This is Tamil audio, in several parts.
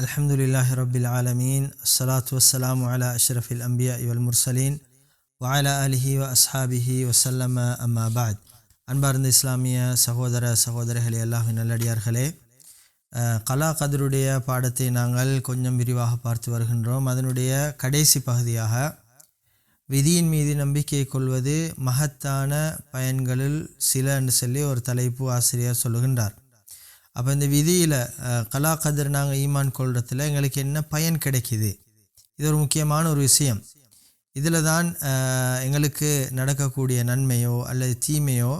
الحمد لله رب العالمين الصلاة والسلام على أشرف الأنبياء والمرسلين وعلى آله وأصحابه وسلم أما بعد அன்பார்ந்த இஸ்லாமிய சகோதர சகோதரிகளே அல்லாஹின் நல்லடியார்களே அஹ், கலா கதருடைய பாடத்தை நாங்கள் கொஞ்சம் விரிவாக பார்த்து வருகின்றோம் அதனுடைய கடைசி பகுதியாக விதியின் மீது நம்பிக்கை கொள்வது மகத்தான பயன்களில் சில என்று சொல்லி ஒரு தலைப்பு ஆசிரியர் சொல்லுகின்றார் அப்போ இந்த விதியில் கலா கதிர் நாங்கள் ஈமான் கொள்றதுல எங்களுக்கு என்ன பயன் கிடைக்குது? இது ஒரு முக்கியமான ஒரு விஷயம். இதில் தான் எங்களுக்கு நடக்கக்கூடிய நன்மையோ அல்லது தீமையோ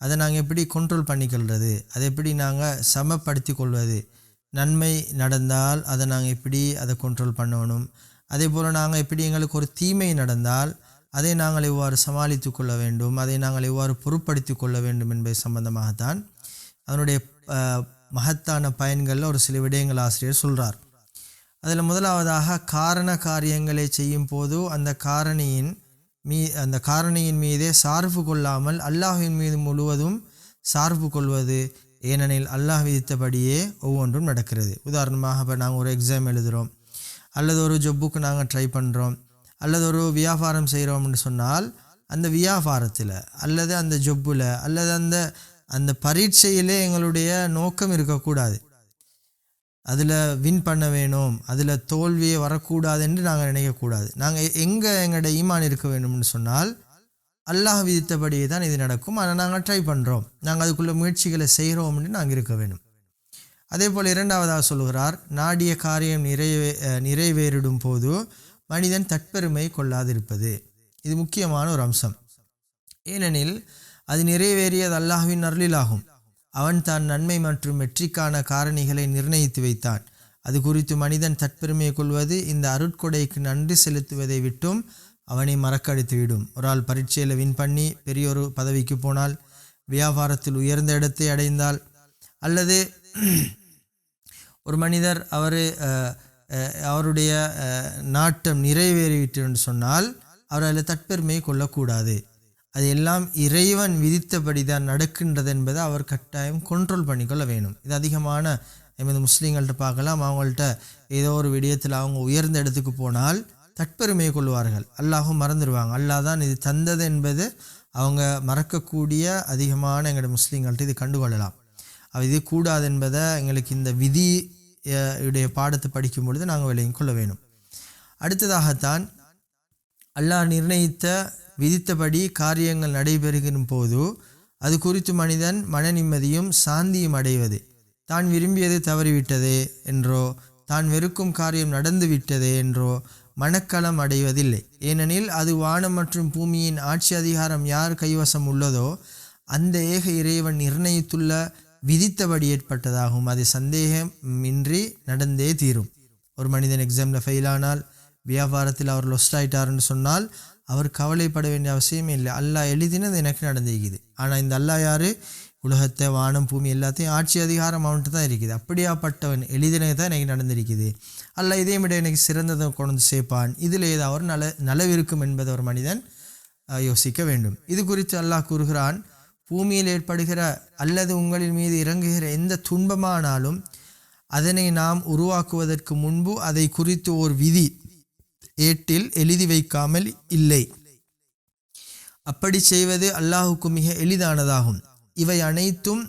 அதை நாங்கள் எப்படி கண்ட்ரோல் பண்ணிக்கொள்வது அதை எப்படி நாங்கள் சமப்படுத்தி கொள்வது? நன்மை நடந்தால் அதை நாங்கள் எப்படி அதை கண்ட்ரோல் பண்ணணும்? அதே போல் நாங்கள் எப்படி எங்களுக்கு ஒரு தீமை நடந்தால் அதை நாங்கள் எவ்வாறு சமாளித்து கொள்ள வேண்டும்? அதை நாங்கள் எவ்வாறு பொருட்படுத்தி கொள்ள வேண்டும் என்பது சம்பந்தமாகத்தான் அதனுடைய மகத்தான பயன்களில் ஒரு சில விடயங்கள் ஆசிரியர் சொல்கிறார் அதில் முதலாவதாக காரண காரியங்களை செய்யும் போது அந்த காரணியின் மீ அந்த காரணியின் மீதே சார்பு கொள்ளாமல் அல்லாஹின் மீது முழுவதும் சார்பு கொள்வது ஏனெனில் அல்லாஹ் விதித்தபடியே ஒவ்வொன்றும் நடக்கிறது. உதாரணமாக இப்போ நாங்கள் ஒரு எக்ஸாம் எழுதுகிறோம் அல்லது ஒரு ஜொப்புக்கு நாங்கள் ட்ரை பண்ணுறோம் அல்லது ஒரு வியாபாரம் செய்கிறோம்னு சொன்னால் அந்த வியாபாரத்தில் அல்லது அந்த ஜொப்பில் அல்லது அந்த அந்த பரீட்சையிலே எங்களுடைய நோக்கம் இருக்கக்கூடாது. அதில் வின் பண்ண வேணும் அதில் தோல்வியே வரக்கூடாது என்று நாங்கள் நினைக்கக்கூடாது. நாங்கள் எங்கே எங்களோட ஈமான் இருக்க வேண்டும்னு சொன்னால் அல்லாஹ் விதித்தபடியே தான் இது நடக்கும். ஆனால் நாங்கள் ட்ரை பண்ணுறோம் நாங்கள் அதுக்குள்ளே முயற்சிகளை செய்கிறோம்னு நாங்கள் இருக்க வேண்டும் அதே போல் இரண்டாவதாக சொல்கிறார் நாடிய காரியம் நிறைவே நிறைவேறிடும் போது மனிதன் தற்பெருமை கொள்ளாதிருப்பது. இது முக்கியமான ஒரு அம்சம். ஏனெனில் அது நிறைவேறியது அல்லாஹ்வின் அருளிலாகும். அவன் தான் நன்மை மற்றும் வெற்றிக்கான காரணிகளை நிர்ணயித்து வைத்தான். அது குறித்து மனிதன் தற்பெருமை கொள்வது இந்த அருட்கொடைக்கு நன்றி செலுத்துவதை விட்டும் அவனை மறக்கடித்து விடும் ஒரு ஆள் பரீட்சையில் வின் பண்ணி பெரியொரு பதவிக்கு போனால் வியாபாரத்தில் உயர்ந்த இடத்தை அடைந்தால் அல்லது ஒரு மனிதர் அவர் அவருடைய நாட்டம் நிறைவேறிவிட்டு என்று சொன்னால் அவர் அதில் தற்பெருமையை கொள்ளக்கூடாது. அது எல்லாம் இறைவன் விதித்தபடி தான் நடக்கின்றது என்பதை அவர் கட்டாயம் கண்ட்ரோல் பண்ணிக்கொள்ள வேணும் இது அதிகமான எமது முஸ்லீம்கள்ட்ட பார்க்கலாம். அவங்கள்ட்ட ஏதோ ஒரு விடயத்தில் அவங்க உயர்ந்த இடத்துக்கு போனால் தற்பெருமை கொள்வார்கள். அல்லாஹும் மறந்துடுவாங்க அல்லாஹ் தான் இது தந்தது என்பது அவங்க மறக்கக்கூடிய அதிகமான எங்களோட முஸ்லீம்கள்ட்ட இது கண்டுகொள்ளலாம். அவ இது கூடாது என்பதை எங்களுக்கு இந்த விதி உடைய பாடத்தை படிக்கும் பொழுது நாங்கள் விளையும் கொள்ள வேணும் அடுத்ததாகத்தான் அல்லாஹ் நிர்ணயித்த விதித்தபடி காரியங்கள் நடைபெறுகின்ற போது அது குறித்து மனிதன் மன நிம்மதியும் சாந்தியும் அடைவது. தான் விரும்பியது தவறிவிட்டதே என்றோ தான் வெறுக்கும் காரியம் நடந்து விட்டதே என்றோ மனக்களம் அடைவதில்லை. ஏனெனில் அது வானம் மற்றும் பூமியின் ஆட்சி அதிகாரம் யார் கைவசம் உள்ளதோ அந்த ஏக இறைவன் நிர்ணயித்துள்ள விதித்தபடி ஏற்பட்டதாகும். அது சந்தேகமின்றி நடந்தே தீரும். ஒரு மனிதன் எக்ஸாமில் ஃபெயில் ஆனால் வியாபாரத்தில் அவர் லொஸ்ட் ஆயிட்டாருன்னு சொன்னால் அவர் கவலைப்பட வேண்டிய அவசியமே இல்லை. அல்லாஹ் எழுதினது எனக்கு நடந்திருக்குது ஆனால் இந்த அல்லாஹ் யாரு? உலகத்தை வானம் பூமி எல்லாத்தையும் ஆட்சி அதிகாரம் அவன்கிட்ட தான் இருக்குது. அப்படியாப்பட்டவன் எழுதினது தான் எனக்கு நடந்திருக்குது. அல்லாஹ் இதே விட எனக்கு சிறந்ததை கொண்டு சேர்ப்பான். இதில் ஏதாவது நல நலவிருக்கும் என்பதை ஒரு மனிதன் யோசிக்க வேண்டும். இது குறித்து அல்லாஹ் கூறுகிறான் பூமியில் ஏற்படுகிற அல்லது உங்களின் மீது இறங்குகிற எந்த துன்பமானாலும் அதனை நாம் உருவாக்குவதற்கு முன்பு அதை குறித்து ஒரு விதி ஏட்டில் எழுதி வைக்காமல் இல்லை. அப்படி செய்வது அல்லாஹுக்கு மிக எளிதானதாகும். இவை அனைத்தும்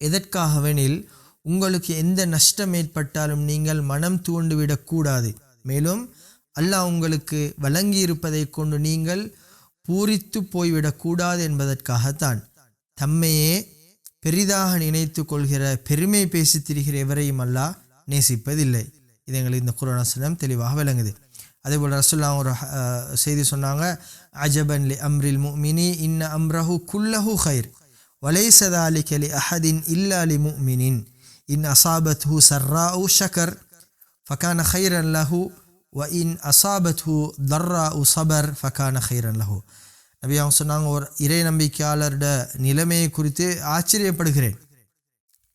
எதற்காகவெனில் உங்களுக்கு எந்த நஷ்டம் ஏற்பட்டாலும் நீங்கள் மனம் தூண்டுவிடக்கூடாது மேலும் அல்லாஹ் உங்களுக்கு வழங்கியிருப்பதை கொண்டு நீங்கள் பூரித்து போய்விடக்கூடாது என்பதற்காகத்தான். தம்மையே பெரிதாக நினைத்து கொள்கிற பெருமை பேசி திரிகிற எவரையும் அல்லாஹ் நேசிப்பதில்லை. இது எங்களுக்கு இந்த குரானசனம் தெளிவாக விளங்குது. அதேபோல் ரசுல்லா ஒரு செய்தி சொன்னாங்க அஜபன் லி அம்ரில் முமினி இன்ன அம்ரஹு குல்லஹு ஹைர் வலைசதா அலி கலி அஹதின் இல்லா அலி முமினின் இன் அசாபத் ஹூ சர்ரா உ ஷக்கர் ஃபகான ஹைர் அல்லஹு வ இன் அசாபத் ஹூ தர்ரா உ சபர் ஃபகான ஹைர் அல்லஹு நபி அவங்க சொன்னாங்க ஒரு இறை நம்பிக்கையாளரோட நிலைமையை குறித்து ஆச்சரியப்படுகிறேன்.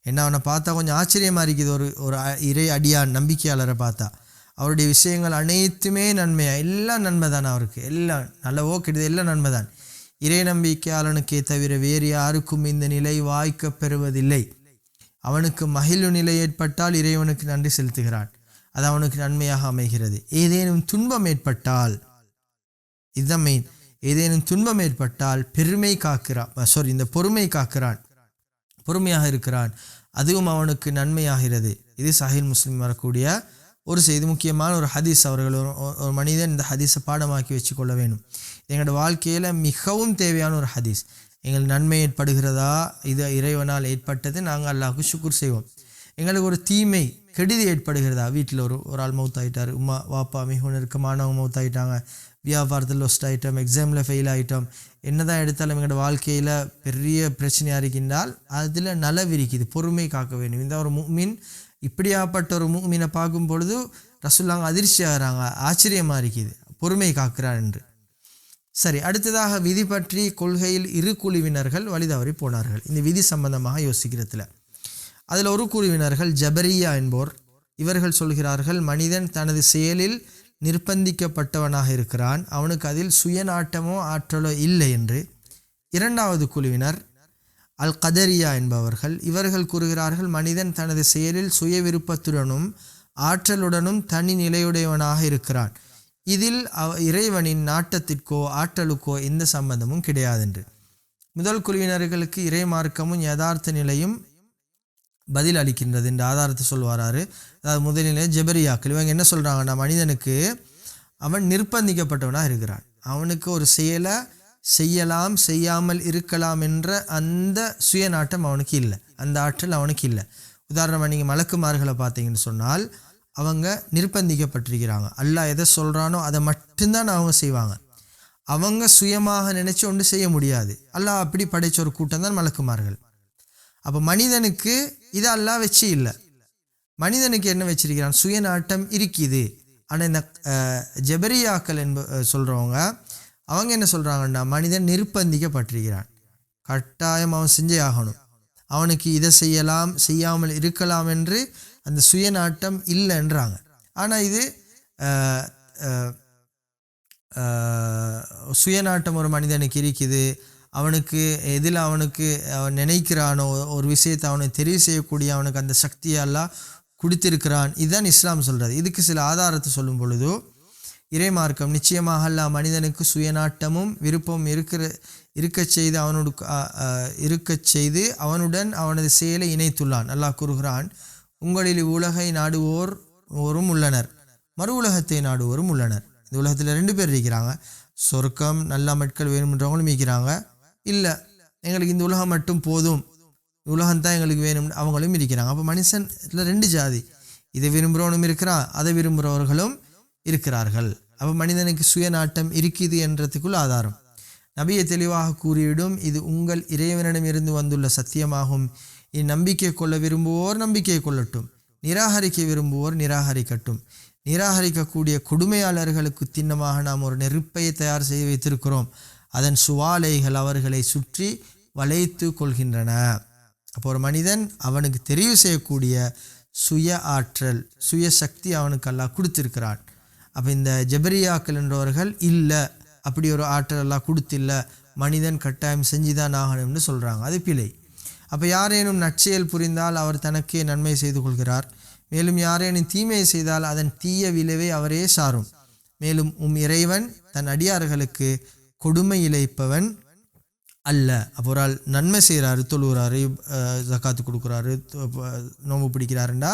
என்ன அவனை பார்த்தா கொஞ்சம் ஆச்சரியமாக இருக்குது ஒரு ஒரு இறை அடியான் நம்பிக்கையாளரை பார்த்தா. அவருடைய விஷயங்கள் அனைத்துமே நன்மையாக எல்லாம் நன்மை தான் அவருக்கு. எல்லாம் நல்லவோ கெடுது எல்லாம் நன்மை தான் இறை நம்பிக்கையாளனுக்கே தவிர வேறு யாருக்கும் இந்த நிலை வாய்க்க பெறுவதில்லை. அவனுக்கு மகிழ்வு நிலை ஏற்பட்டால் இறைவனுக்கு நன்றி செலுத்துகிறான். அது அவனுக்கு நன்மையாக அமைகிறது. ஏதேனும் துன்பம் ஏற்பட்டால் இதுதான் மெயின் ஏதேனும் துன்பம் ஏற்பட்டால் பெருமை காக்கிறான். சாரி இந்த பொறுமை காக்கிறான். பொறுமையாக இருக்கிறான். அதுவும் அவனுக்கு நன்மையாகிறது. இது சஹில் முஸ்லீம் வரக்கூடிய ஒரு செய்தி முக்கியமான ஒரு ஹதீஸ் அவர்கள் ஒரு ஒரு மனிதன் இந்த ஹதீஸை பாடமாக்கி வச்சுக்கொள்ள வேண்டும். எங்களோட வாழ்க்கையில் மிகவும் தேவையான ஒரு ஹதீஸ். எங்கள் நன்மை ஏற்படுகிறதா? இது இறைவனால் ஏற்பட்டது. நாங்கள் அல்லாஹுக்கு சுக்குர் செய்வோம். எங்களுக்கு ஒரு தீமை கெடுதி ஏற்படுகிறதா? வீட்டில் ஒரு ஒரு ஆள் மவுத் ஆகிட்டார் உமா வாப்பா மிகவும் நெருக்கமானவங்க மவுத் ஆகிட்டாங்க வியாபாரத்தில் லொஸ்ட் ஆகிட்டோம் எக்ஸாமில் ஃபெயில் ஆகிட்டோம் என்னதான் எடுத்தாலும் எங்களோட வாழ்க்கையில் பெரிய பிரச்சனையாக இருக்கின்றால் அதில் நல இருக்குது பொறுமை காக்க வேண்டும். இந்த ஒரு மீன் இப்படியாப்பட்ட ஒரு மூமினை பார்க்கும் பொழுது ரசுல்லாங்க அதிர்ச்சி ஆகிறாங்க ஆச்சரியமாக இருக்குது பொறுமை காக்கிறார் என்று. சரி அடுத்ததாக விதி பற்றி கொள்கையில் இரு குழுவினர்கள் வழிதவறி போனார்கள். இந்த விதி சம்பந்தமாக யோசிக்கிறதுல. அதில் ஒரு குழுவினர்கள் ஜபரியா என்போர். இவர்கள் சொல்கிறார்கள் மனிதன் தனது செயலில் நிர்பந்திக்கப்பட்டவனாக இருக்கிறான் அவனுக்கு அதில் சுயநாட்டமோ ஆற்றலோ இல்லை என்று. இரண்டாவது குழுவினர் அல் கதரியா என்பவர்கள். இவர்கள் கூறுகிறார்கள் மனிதன் தனது செயலில் சுய விருப்பத்துடனும் ஆற்றலுடனும் தனி நிலையுடையவனாக இருக்கிறான். இதில் அவ இறைவனின் நாட்டத்திற்கோ ஆற்றலுக்கோ எந்த சம்பந்தமும் கிடையாதென்று. முதல் குழுவினர்களுக்கு இறை மார்க்கமும் யதார்த்த நிலையும் பதில் அளிக்கின்றது என்று ஆதாரத்தை சொல்வாராரு. அதாவது முதலிலே ஜெபரியாக்கள். இவங்க என்ன சொல்கிறாங்கன்னா மனிதனுக்கு அவன் நிர்பந்திக்கப்பட்டவனாக இருக்கிறான். அவனுக்கு ஒரு செயலை செய்யலாம் செய்யாமல் இருக்கலாம் என்ற அந்த சுயநாட்டம் அவனுக்கு இல்லை. அந்த ஆற்றல் அவனுக்கு இல்லை. உதாரணமாக நீங்கள் மலக்குமார்களை பார்த்தீங்கன்னு சொன்னால் அவங்க நிர்பந்திக்கப்பட்டிருக்கிறாங்க அல்லாஹ் எதை சொல்கிறானோ அதை மட்டும்தான் அவங்க செய்வாங்க. அவங்க சுயமாக நினச்சி ஒன்று செய்ய முடியாது. அல்லாஹ் அப்படி படைச்ச ஒரு கூட்டம் தான் மலக்குமார்கள். அப்போ மனிதனுக்கு இது அல்லாஹ் வச்சு இல்லை. மனிதனுக்கு என்ன வச்சிருக்கிறான்? சுயநாட்டம் இருக்குது. ஆனால் இந்த அஹ், ஜெபரியாக்கள் என்ப சொல்கிறவங்க அவங்க என்ன சொல்கிறாங்கன்னா மனிதன் நிர்பந்திக்கப்பட்டிருக்கிறான் கட்டாயம் அவன் செஞ்சே ஆகணும். அவனுக்கு இதை செய்யலாம் செய்யாமல் இருக்கலாம் என்று அந்த சுயநாட்டம் இல்லைன்றாங்க. ஆனால் இது சுயநாட்டம் ஒரு மனிதனுக்கு இருக்குது. அவனுக்கு எதில் அவனுக்கு அவன் நினைக்கிறானோ ஒரு விஷயத்தை அவனை தெரிவு செய்யக்கூடிய அவனுக்கு அந்த சக்தியெல்லாம் கொடுத்திருக்கிறான். இதுதான் இஸ்லாம் சொல்கிறது இதுக்கு சில ஆதாரத்தை சொல்லும் பொழுதோ இறைமார்க்கம். நிச்சயமாக அல்லா மனிதனுக்கு சுயநாட்டமும் விருப்பமும் இருக்கிற இருக்கச் செய்து அவனோடு இருக்கச் செய்து அவனுடன் அவனது செயலை இணைத்துள்ளான். அல்லாஹ் கூறுகிறான் உங்களில் உலகை நாடுவோர் ஓரும் உள்ளனர். மறு உலகத்தை நாடுவோரும் உள்ளனர். இந்த உலகத்தில் ரெண்டு பேர் இருக்கிறாங்க. சொர்க்கம் நல்ல மக்கள் வேணும்ன்றவங்களும் இருக்கிறாங்க. இல்லை எங்களுக்கு இந்த உலகம் மட்டும் போதும். உலகம்தான் எங்களுக்கு வேணும். அவங்களும் இருக்கிறாங்க. அப்போ மனுஷன் இதில் ரெண்டு ஜாதி. இதை விரும்புகிறவனும் இருக்கிறான் அதை விரும்புகிறவர்களும் இருக்கிறார்கள். அப்போ மனிதனுக்கு சுயநாட்டம் இருக்குது என்றதுக்குள் ஆதாரம். நபியை தெளிவாக கூறிவிடும் இது உங்கள் இறைவனிடமிருந்து வந்துள்ள சத்தியமாகும். இந்நம்பிக்கை கொள்ள விரும்புவோர் நம்பிக்கை கொள்ளட்டும். நிராகரிக்க விரும்புவோர் நிராகரிக்கட்டும். நிராகரிக்கக்கூடிய கொடுமையாளர்களுக்கு திண்ணமாக நாம் ஒரு நெருப்பை தயார் செய்து வைத்திருக்கிறோம். அதன் சுவாலைகள் அவர்களை சுற்றி வளைத்து கொள்கின்றன. அப்போ ஒரு மனிதன் அவனுக்கு தெரிவு செய்யக்கூடிய சுய ஆற்றல் சுய சக்தி அவனுக்கு அல்லாஹ் கொடுத்திருக்கிறான். அப்போ இந்த ஜெபரியாக்கள் என்றவர்கள் இல்லை அப்படி ஒரு ஆற்றல் எல்லாம் கொடுத்தில்ல மனிதன் கட்டாயம் செஞ்சுதான் ஆகணும்னு சொல்கிறாங்க அது பிழை. அப்போ யாரேனும் நற்செயல் புரிந்தால் அவர் தனக்கே நன்மை செய்து கொள்கிறார். மேலும் யாரேனும் தீமையை செய்தால் அதன் தீய விளைவை அவரே சாரும். மேலும் உம் இறைவன் தன் அடியார்களுக்கு கொடுமை இழைப்பவன் அல்ல. அப்போ ஒரு ஆள் நன்மை செய்கிறாரு தொழுகிறாரு ஜக்காத்து கொடுக்குறாரு நோம்பு பிடிக்கிறாருண்டா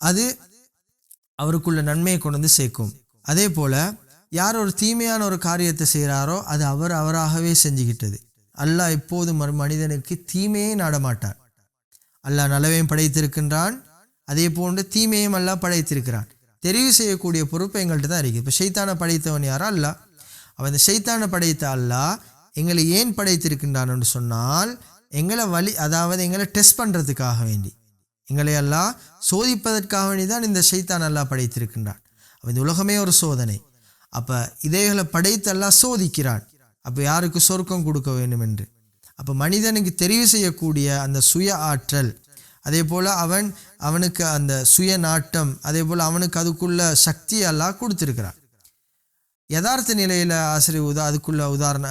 அது அவருக்குள்ள நன்மையை கொண்டு வந்து சேர்க்கும். அதே போல யார் ஒரு தீமையான ஒரு காரியத்தை செய்கிறாரோ அது அவர் அவராகவே செஞ்சுக்கிட்டது அல்லாஹ் எப்போதும் ஒரு மனிதனுக்கு தீமையை நாடமாட்டார் அல்லாஹ் நலவையும் படைத்திருக்கின்றான். அதே போன்று தீமையும் அல்லாஹ் படைத்திருக்கிறான். தெரிவு செய்யக்கூடிய பொறுப்பு எங்கள்கிட்ட தான் இருக்குது இப்போ ஷைத்தானை படைத்தவன் யாரா? அல்லாஹ். அவன் இந்த ஷைத்தானை படைத்த அல்லாஹ் எங்களை ஏன் படைத்திருக்கின்றான்னு சொன்னால் எங்களை வழி அதாவது எங்களை டெஸ்ட் பண்ணுறதுக்காக வேண்டி. எங்களை எல்லாம் சோதிப்பதற்காக வேண்டி தான் இந்த ஷைத்தான் அல்லாஹ் படைத்திருக்கின்றான். அப்போ இந்த உலகமே ஒரு சோதனை. அப்போ இதைகளை படைத்து சோதிக்கிறான். அப்போ யாருக்கு சொர்க்கம் கொடுக்க வேண்டும் என்று அப்போ மனிதனுக்கு தெரிவு செய்யக்கூடிய அந்த சுய ஆற்றல் அதே போல் அவன் அவனுக்கு அந்த சுய நாட்டம் அதே போல் அவனுக்கு அதுக்குள்ள சக்தி எல்லாம் கொடுத்துருக்கிறான். யதார்த்த நிலையில் ஆசிரியர் உதா அதுக்குள்ள உதாரண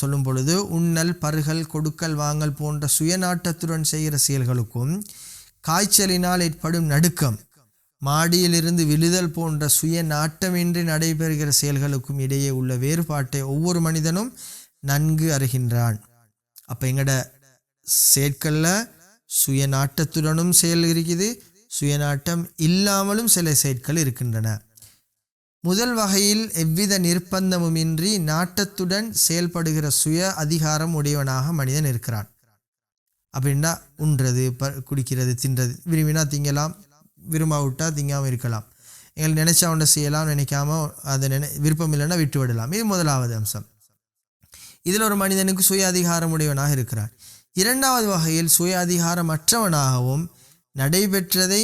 சொல்லும் பொழுது உண்ணல் பருகல் கொடுக்கல் வாங்கல் போன்ற சுயநாட்டத்துடன் செய்கிற செயல்களுக்கும் காய்ச்சலினால் ஏற்படும் நடுக்கம். மாடியிலிருந்து விழுதல் போன்ற சுய நாட்டமின்றி நடைபெறுகிற செயல்களுக்கும் இடையே உள்ள வேறுபாட்டை ஒவ்வொரு மனிதனும் நன்கு அறிகின்றான். அப்போ எங்கட செயற்களில் சுயநாட்டத்துடனும் செயல் இருக்குது சுயநாட்டம் இல்லாமலும் சில செயற்கள் இருக்கின்றன. முதல் வகையில் எவ்வித நிர்பந்தமுமின்றி நாட்டத்துடன் செயல்படுகிற சுய அதிகாரம் உடையவனாக மனிதன் இருக்கிறான். அப்படின்னா உண்றது ப குடிக்கிறது தின்றது. விரும்பினா திங்கலாம் விரும்பாவிட்டா திங்காமல் இருக்கலாம். எங்களுக்கு நினச்சா ஒன்றை செய்யலாம் நினைக்காம அதை நினை விருப்பம் இல்லைன்னா விட்டு விடலாம். இது முதலாவது அம்சம். இதில் ஒரு மனிதனுக்கு சுய அதிகாரம் உடையவனாக இருக்கிறார். இரண்டாவது வகையில் சுய அதிகாரமற்றவனாகவும் நடைபெற்றதை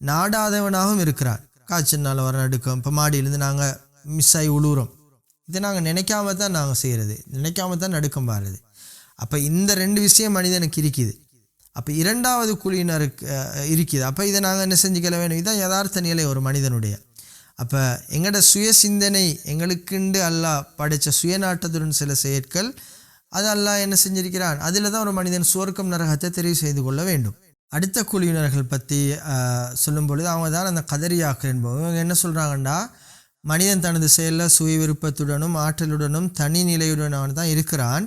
நாடாதவனாகவும் இருக்கிறார். காய்ச்சல்னால வர நடுக்கம் இப்போ மாடியிலேருந்து நாங்கள் மிஸ் ஆகி உழுவுறோம். இதை நாங்கள் நினைக்காம தான் நாங்கள் செய்கிறது நினைக்காம தான் நடுக்கம் பாருது. அப்போ இந்த ரெண்டு விஷயம் மனிதனுக்கு இருக்குது. அப்போ இரண்டாவது குழியினருக்கு இருக்குது. அப்போ இதை நாங்கள் என்ன செஞ்சுக்கல வேணும் இதுதான் யதார்த்த நிலை ஒரு மனிதனுடைய. அப்போ எங்களோட சுய சிந்தனை எங்களுக்குண்டு அல்லாஹ் படைத்த சுயநாட்டத்துடன் சில செயற்கள் அது அல்லாஹ் என்ன செஞ்சிருக்கிறான்? அதில் தான் ஒரு மனிதன் சுவர்க்கம் நரகத்தை தெரிவு செய்து கொள்ள வேண்டும். அடுத்த குழுவினர்கள் பற்றி சொல்லும் பொழுது அவங்க தான் அந்த கதரியாக்கள் என்பவங்க. இவங்க என்ன சொல்கிறாங்கன்னா மனிதன் தனது செயலில் சுய விருப்பத்துடனும் ஆற்றலுடனும் தனி நிலையுடனும் தான் இருக்கிறான்.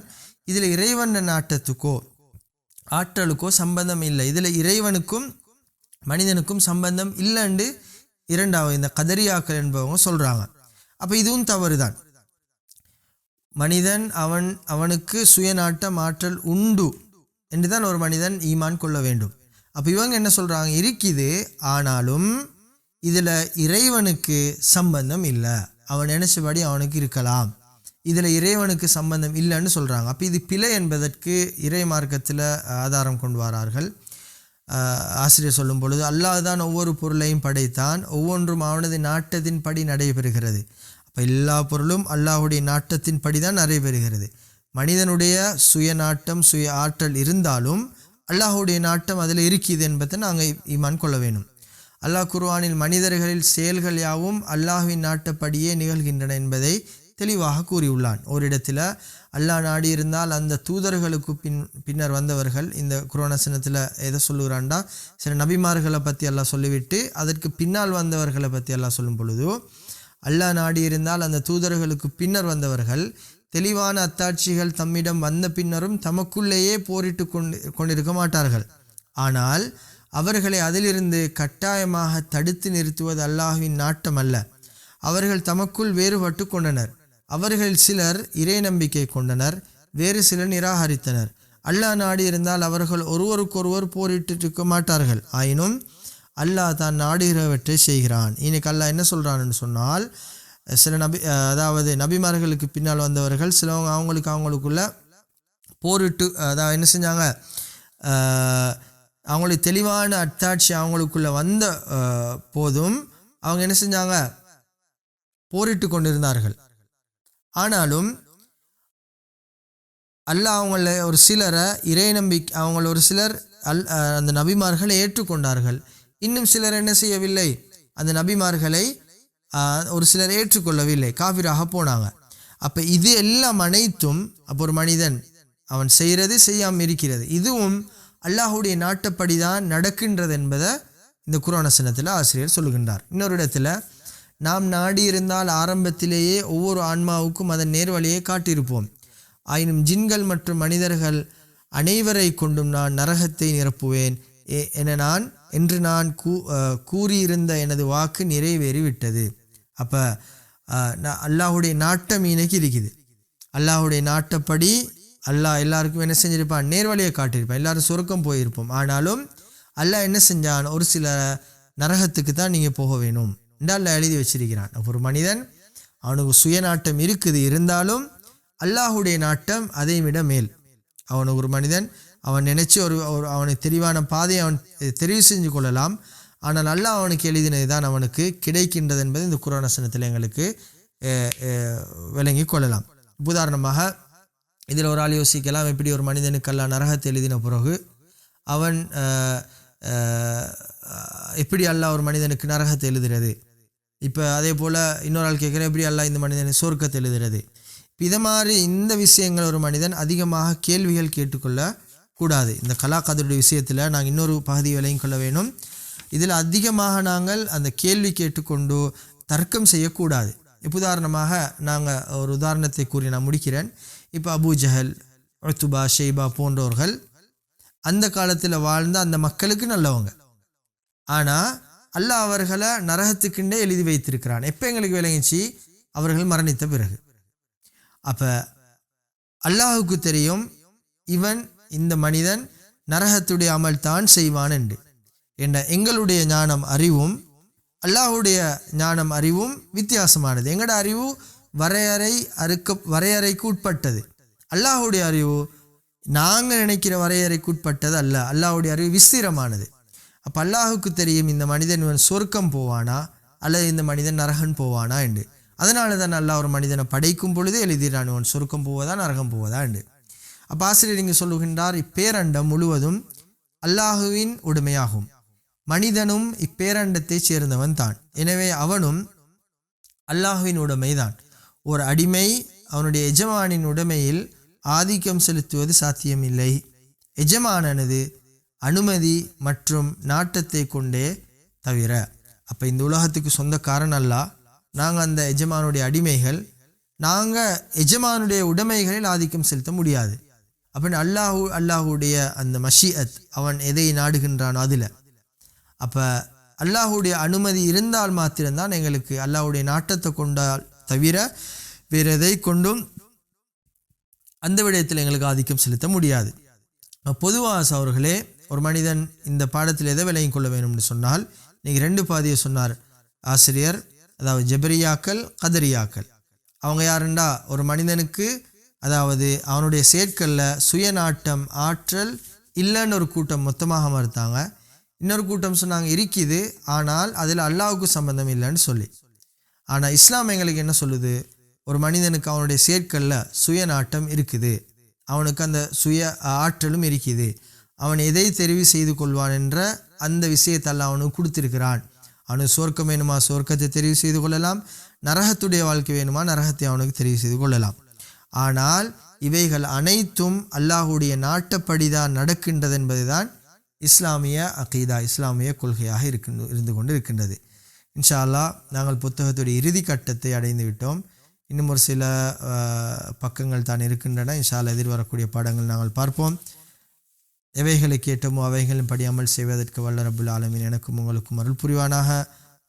இதில் இறைவன் நாட்டத்துக்கோ ஆற்றலுக்கோ சம்பந்தம் இல்லை. இதில் இறைவனுக்கும் மனிதனுக்கும் சம்பந்தம் இல்லைண்டு இரண்டாவது இந்த கதரியாக்கள் என்பவங்க சொல்கிறாங்க அப்போ இதுவும் தவறு தான் மனிதன் அவன் அவனுக்கு சுயநாட்டம் ஆற்றல் உண்டு என்று தான் ஒரு மனிதன் ஈமான் கொள்ள வேண்டும். அப்போ இவங்க என்ன சொல்கிறாங்க இருக்குது ஆனாலும் இதில் இறைவனுக்கு சம்பந்தம் இல்லை. அவன் நினச்சபடி அவனுக்கு இருக்கலாம். இதில் இறைவனுக்கு சம்பந்தம் இல்லைன்னு சொல்கிறாங்க. அப்போ இது பிழை என்பதற்கு இறை மார்க்கத்தில் ஆதாரம் கொண்டு வரார்கள். ஆசிரியர் சொல்லும் பொழுது அல்லாஹ் தான் ஒவ்வொரு பொருளையும் படைத்தான் ஒவ்வொன்றும் அவனது நாட்டத்தின் படி நடைபெறுகிறது. அப்போ எல்லா பொருளும் அல்லாஹுடைய நாட்டத்தின் படி தான் நடைபெறுகிறது. மனிதனுடைய சுய நாட்டம் சுய ஆற்றல் இருந்தாலும் அல்லாஹுடைய நாட்டம் அதில் இருக்குது என்பதை நாங்கள் ஈமான் கொள்ள வேணும் அல்லாஹ் குர்வானில் மனிதர்களில் செயல்கள் யாவும் அல்லாஹுவின் நாட்டப்படியே நிகழ்கின்றன என்பதை தெளிவாக கூறியுள்ளான். ஓரிடத்தில் அல்லாஹ் நாடி இருந்தால் அந்த தூதர்களுக்கு பின் பின்னர் வந்தவர்கள் இந்த குரோனசனத்தில் எதை சொல்லுகிறான்டா? சில நபிமார்களை பற்றி எல்லாம் சொல்லிவிட்டு அதற்கு பின்னால் வந்தவர்களை பற்றி எல்லாம் சொல்லும் பொழுது அல்லாஹ் நாடி இருந்தால் அந்த தூதர்களுக்கு பின்னர் வந்தவர்கள் தெளிவான அத்தாட்சிகள் தம்மிடம் வந்த பின்னரும் தமக்குள்ளேயே போரிட்டு கொண்டு கொண்டிருக்க மாட்டார்கள். ஆனால் அவர்களை அதிலிருந்து கட்டாயமாக தடுத்து நிறுத்துவது அல்லாஹுவின் நாட்டம் அல்ல அவர்கள் தமக்குள் வேறுபட்டு கொண்டனர். அவர்கள் சிலர் இறை நம்பிக்கை கொண்டனர் வேறு சிலர் நிராகரித்தனர். அல்லாஹ் நாடி இருந்தால் அவர்கள் ஒருவருக்கொருவர் போரிட்டு இருக்க மாட்டார்கள். ஆயினும் அல்லாஹ் தான் நாடுகிறவற்றை செய்கிறான். இன்னைக்கு அல்லாஹ் என்ன சொல்கிறான்னு சொன்னால் சில நபி அதாவது நபிமார்களுக்கு பின்னால் வந்தவர்கள் சிலவங்க அவங்களுக்கு அவங்களுக்குள்ள போரிட்டு அதாவது என்ன செஞ்சாங்க? அவங்களுக்கு தெளிவான அத்தாட்சி அவங்களுக்குள்ள வந்த போதும் அவங்க என்ன செஞ்சாங்க? போரிட்டு கொண்டிருந்தார்கள். ஆனாலும் அல்லாஹ் அவங்கள ஒரு சிலரை இறை நம்பிக்கை அவங்கள ஒரு சிலர் அல் அந்த நபிமார்களை ஏற்றுக்கொண்டார்கள். இன்னும் சிலர் என்ன செய்யவில்லை? அந்த நபிமார்களை ஒரு சிலர் ஏற்றுக்கொள்ளவில்லை. காபிராக போனாங்க. அப்போ இது எல்லாம் அனைத்தும் அப்போ ஒரு மனிதன் அவன் செய்கிறது செய்யாமல் இருக்கிறது. இதுவும் அல்லாஹுடைய நாட்டப்படி தான் நடக்கின்றது என்பதை இந்த குரானசனத்தில் ஆசிரியர் சொல்லுகின்றார் இன்னொரு இடத்துல நாம் நாடியிருந்தால் ஆரம்பத்திலேயே ஒவ்வொரு ஆன்மாவுக்கும் அதன் நேர்வழியை காட்டியிருப்போம். ஆயினும் ஜின்கள் மற்றும் மனிதர்கள் அனைவரை கொண்டும் நான் நரகத்தை நிரப்புவேன். என நான் என்று நான் கூ கூறியிருந்த எனது வாக்கு நிறைவேறிவிட்டது. அப்போ அல்லாஹுடைய நாட்டம் இன்னைக்கு இருக்குது அல்லாஹுடைய நாட்டப்படி அல்லாஹ் எல்லாருக்கும் என்ன செஞ்சிருப்பான்? நேர்வழியை காட்டியிருப்பான். எல்லாரும் சுருக்கம் போயிருப்போம். ஆனாலும் அல்லாஹ் என்ன செஞ்சான்? ஒரு சில நரகத்துக்கு தான் நீங்கள் போக வேணும். என்றால் எழுதி வச்சிருக்கிறான். ஒரு மனிதன் அவனுக்கு சுயநாட்டம் இருக்குது இருந்தாலும் அல்லாஹுடைய நாட்டம் அதை விட மேல். அவன் ஒரு மனிதன் அவன் நினைச்சு ஒரு ஒரு அவனுக்கு தெளிவான பாதையை அவன் தெரிவு செஞ்சு கொள்ளலாம். ஆனால் அல்லாஹ் அவனுக்கு எழுதினது தான் அவனுக்கு கிடைக்கின்றது என்பது இந்த குரானசனத்தில் எங்களுக்கு விளங்கி கொள்ளலாம். உதாரணமாக இதில் ஒரு ஆள் யோசிக்கலாம் எப்படி ஒரு மனிதனுக்கெல்லாம் நரகத்தை எழுதின பிறகு அவன் எப்படி அல்லாஹ் ஒரு மனிதனுக்கு நரகத்தை எழுதுறது இப்போ அதே போல் இன்னொரு ஆள் கேட்குறேன் எப்படி அல்ல இந்த மனிதனை சொர்க்கத்தை எழுதுறது? இப்ப இதை மாதிரி இந்த விஷயங்கள் ஒரு மனிதன் அதிகமாக கேள்விகள் கேட்டுக்கொள்ள கூடாது. இந்த கலாக்கதருடைய விஷயத்தில் நாங்கள் இன்னொரு பகுதி விலையும் கொள்ள வேணும் இதில் அதிகமாக நாங்கள் அந்த கேள்வி கேட்டுக்கொண்டு தர்க்கம் செய்யக்கூடாது. இப்போ உதாரணமாக நாங்கள் ஒரு உதாரணத்தை கூறி நான் முடிக்கிறேன். இப்போ அபூ ஜஹல் உத்துபா ஷெய்பா போன்றவர்கள் அந்த காலத்தில் வாழ்ந்த அந்த மக்களுக்கு நல்லவங்க. ஆனால் அல்லாஹ் அவர்களை நரகத்துக்குண்டே எழுதி வைத்திருக்கிறான். எப்போ எங்களுக்கு விளங்கிச்சு அவர்கள் மரணித்த பிறகு. அப்போ அல்லாஹுக்கு தெரியும் இவன் இந்த மனிதன் நரகத்துடைய அமல் தான் செய்வான் என்று. என்ற எங்களுடைய ஞானம் அறிவும் அல்லாஹுடைய ஞானம் அறிவும் வித்தியாசமானது. எங்களோட அறிவு வரையறை அறுக்க வரையறைக்கு உட்பட்டது. அல்லாஹுடைய அறிவு நாங்கள் நினைக்கிற வரையறைக்கு உட்பட்டது அல்ல. அல்லாஹுடைய அறிவு விஸ்திரமானது. அப்போ அல்லாஹுக்கு தெரியும் இந்த மனிதன் இவன் சொர்க்கம் போவானா அல்லது இந்த மனிதன் நரகன் போவானா என்று. அதனால தான் அல்லாஹ் ஒரு மனிதனை படைக்கும் பொழுதே எழுதிடுறான் இவன் சொர்க்கம் போவதா நரகம் போவதா? என்று. அப்போ ஆசிரியர் இங்கே சொல்லுகின்றார் இப்பேரண்டம் முழுவதும் அல்லாஹுவின் உடைமையாகும். மனிதனும் இப்பேரண்டத்தை சேர்ந்தவன் தான். எனவே அவனும் அல்லாஹுவின் உடைமைதான். ஒரு அடிமை அவனுடைய எஜமானின் உடைமையில் ஆதிக்கம் செலுத்துவது சாத்தியமில்லை. எஜமானனது அனுமதி மற்றும் நாட்டத்தை கொண்டே தவிர. அப்போ இந்த உலகத்துக்கு சொந்தக்காரன் அல்ல. நாங்கள் அந்த எஜமானுடைய அடிமைகள். நாங்கள் எஜமானுடைய உடைமைகளில் ஆதிக்கம் செலுத்த முடியாது. அப்படின்னு அல்லாஹூ அல்லாஹுடைய அந்த மஷியத் அவன் எதை நாடுகின்றானோ அதில். அப்போ அல்லாஹுடைய அனுமதி இருந்தால் மாத்திரம்தான் எங்களுக்கு அல்லாஹுடைய நாட்டத்தை கொண்டால் தவிர வேறு எதை கொண்டும் அந்த விடயத்தில் எங்களுக்கு ஆதிக்கம் செலுத்த முடியாது. பொதுவாக அவர்களே ஒரு மனிதன் இந்த பாடத்தில் எதை விலகி கொள்ள வேணும்னு சொன்னால் நீங்கள் ரெண்டு பாதியை சொன்னார். ஆசிரியர் அதாவது ஜெபரியாக்கள் கதரியாக்கள். அவங்க யாருண்டா? ஒரு மனிதனுக்கு அதாவது அவனுடைய செயற்களில் சுயநாட்டம் ஆற்றல் இல்லைன்னு ஒரு கூட்டம் மொத்தமாக மறுத்தாங்க இன்னொரு கூட்டம் சொன்னாங்க இருக்குது ஆனால் அதில் அல்லாவுக்கு சம்பந்தம் இல்லைன்னு சொல்லி. ஆனால் இஸ்லாம் எங்களுக்கு என்ன சொல்லுது? ஒரு மனிதனுக்கு அவனுடைய செயற்களில் சுயநாட்டம் இருக்குது. அவனுக்கு அந்த சுய ஆற்றலும் இருக்குது. அவன் எதை தெரிவு செய்து கொள்வான் என்ற அந்த விஷயத்தை அல்ல அவனுக்கு கொடுத்திருக்கிறான். அவனுக்கு சொர்க்கம் வேணுமா? சொர்க்கத்தை தெரிவு செய்து கொள்ளலாம். நரகத்துடைய வாழ்க்கை வேணுமா? நரகத்தை அவனுக்கு தெரிவு செய்து கொள்ளலாம். ஆனால் இவைகள் அனைத்தும் அல்லாஹுடைய நாட்டப்படிதான் நடக்கின்றது என்பதுதான் இஸ்லாமிய அகீதா இஸ்லாமிய கொள்கையாக இருக்கின்ற இருந்து கொண்டு இருக்கின்றது இன்ஷா நாங்கள் புத்தகத்துடைய இறுதி கட்டத்தை அடைந்து விட்டோம். இன்னும் ஒரு சில பக்கங்கள் தான் இருக்கின்றன. இன்ஷால்லா எதிர்வரக்கூடிய பாடங்கள் நாங்கள் பார்ப்போம். எவைகளை கேட்டோமோ அவைகளின் படியாமல் செய்வதற்கு வல்ல ரபுல் ஆலமீன். எனக்கும் உங்களுக்கும் அருள் புரிவானாக.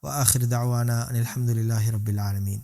வ ஆஹிர் தாவானா அனில் அஹமதுல்லாஹி ரபுல் ஆலமீன்.